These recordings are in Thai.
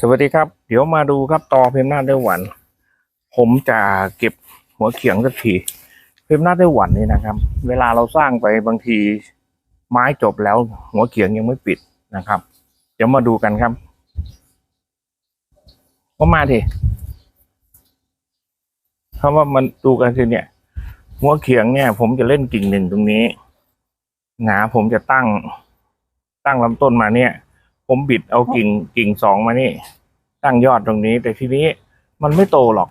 สวัสดีครับ เดี๋ยวมาดูครับตอเพมหน้าได้หวัน ผมจะเก็บหัวเขียงสักทีเพมหน้าได้หวันนี่นะครับ เวลาเราสร้างไปบางทีไม้จบแล้วหัวเขียงยังไม่ปิดนะครับ เดี๋ยวมาดูกันครับก็มาทีคำว่ามันดูกันคือเนี่ย หัวเขียงเนี่ย ผมจะเล่นกิ่งหนึ่งตรงนี้หนาผมจะตั้งตั้งลำต้นมาเนี่ย ผมบิดเอากิ่งกิ่งสองมานี่ ตั้งยอดตรงนี้ แต่ทีนี้มันไม่โตหรอก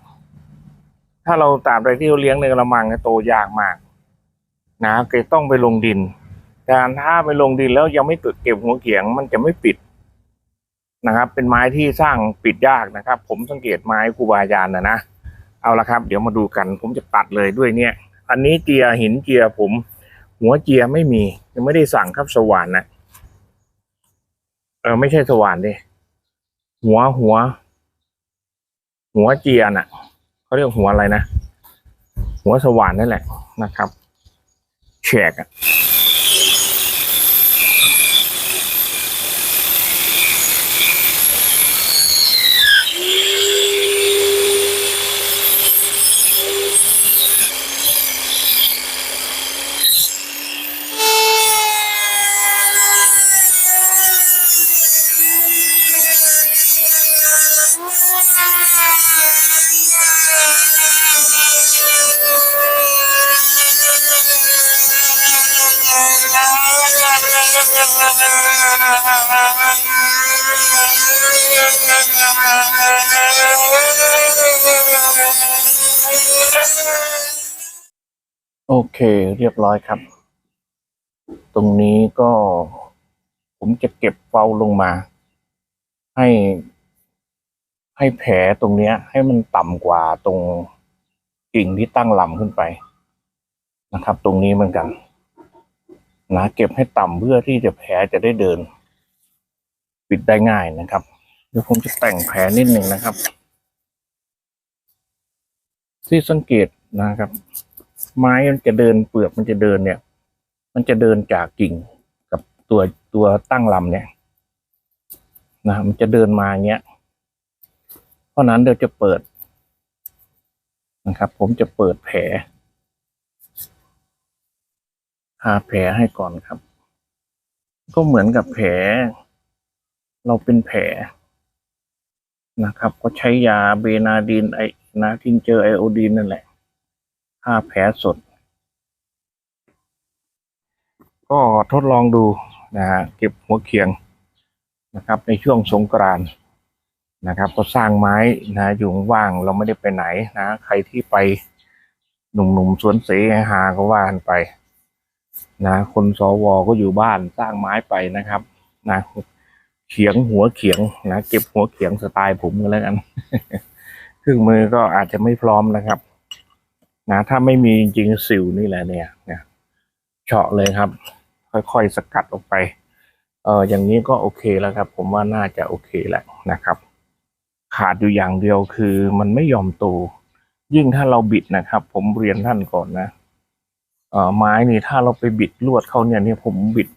ถ้าเราตามใดที่เราเลี้ยงในกระมังโตยากมากนะเกต้องไปลงดิน การถ้าไปลงดินแล้วยังไม่เก็บหัวเขียง มันจะไม่ปิดนะครับ เป็นไม้ที่สร้างปิดยากนะครับ ผมสังเกตไม้ครูบาอาจารย์นะนะเอาละครับ เดี๋ยวมาดูกัน ผมจะตัดเลยด้วยเนี่ย อันนี้เจียหินเจียผม หัวเจียไม่มี ยังไม่ได้สั่งครับสว่านนะเออไม่ใช่สว่านดิ หัวหัว หัวเจียนอะเขาเรียกหัวอะไรนะ หัวสว่านนั่นแหละนะครับแฉกอะ โอเค เรียบร้อยครับ ตรงนี้ก็ผมจะเก็บเฝ้าลงมา ให้ ให้แผลตรงเนี้ย ให้มันต่ำกว่าตรงกิ่งที่ตั้งลำขึ้นไปนะครับ ตรงนี้เหมือนกัน นะเก็บให้ต่ำเพื่อที่จะแผลจะได้เดิน ปิดได้ง่ายนะครับ เดี๋ยวผมจะแต่งแผลนิดหนึ่งนะครับ ที่สังเกตนะครับ ไม้มันจะเดินเปลือกมันจะเดินเนี่ย มันจะเดินจากกิ่งกับตัวตัวตั้งลำเนี่ยนะมันจะเดินมาเงี้ย เพราะนั้นเดี๋ยวจะเปิดนะครับ ผมจะเปิดแผล แผลให้ก่อนครับ ก็เหมือนกับแผล เราเป็นแผลนะครับ ก็ใช้ยาเบนาดีนไอนาทิงเจอไอโอดีนนั่นแหละทาแผลสด ก็ทดลองดูนะฮะเก็บหัวเขียงนะครับ ในช่วงสงกรานต์นะครับ ก็สร้างไม้นะอยู่ว่างเราไม่ได้ไปไหนนะ ใครที่ไปหนุ่มๆสวนเสหาก็ว่านไป นะคนสวก็อยู่บ้านสร้างไม้ไปนะครับนะเขียงหัวเขียงนะเก็บหัวเขียงสไตล์ผมก็แล้วกันเครื่องมือก็อาจจะไม่พร้อมนะครับ นะถ้าไม่มีจริงสิวนี่แหละเนี่ยเนี่ยเฉาะเลยครับ ค่อยๆสกัดออกไป เอออย่างนี้ก็โอเคแล้วครับ ผมว่าน่าจะโอเคแหละนะครับ ขาดอยู่อย่างเดียวคือมันไม่ยอมโตยิ่งถ้าเราบิดนะครับ ผมเรียนท่านก่อนนะ ไม้นี่ถ้าเราไปบิดลวดเขาเนี่ยเนี่ยผมบิด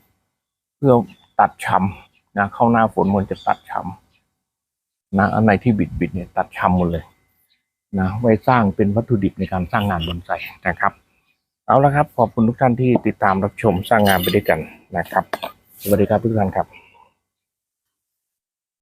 เพื่อตัดช้ำนะเข้าหน้าฝนมันจะตัดช้ำนะอันไหนที่บิดบิดเนี่ยตัดช้ำหมดเลยนะไว้สร้างเป็นวัตถุดิบในการสร้างงานบนไซนะครับ เอาละครับ ขอบคุณทุกท่านที่ติดตามรับชมสร้างงานไปด้วยกันนะครับ สวัสดีครับทุกท่านครับ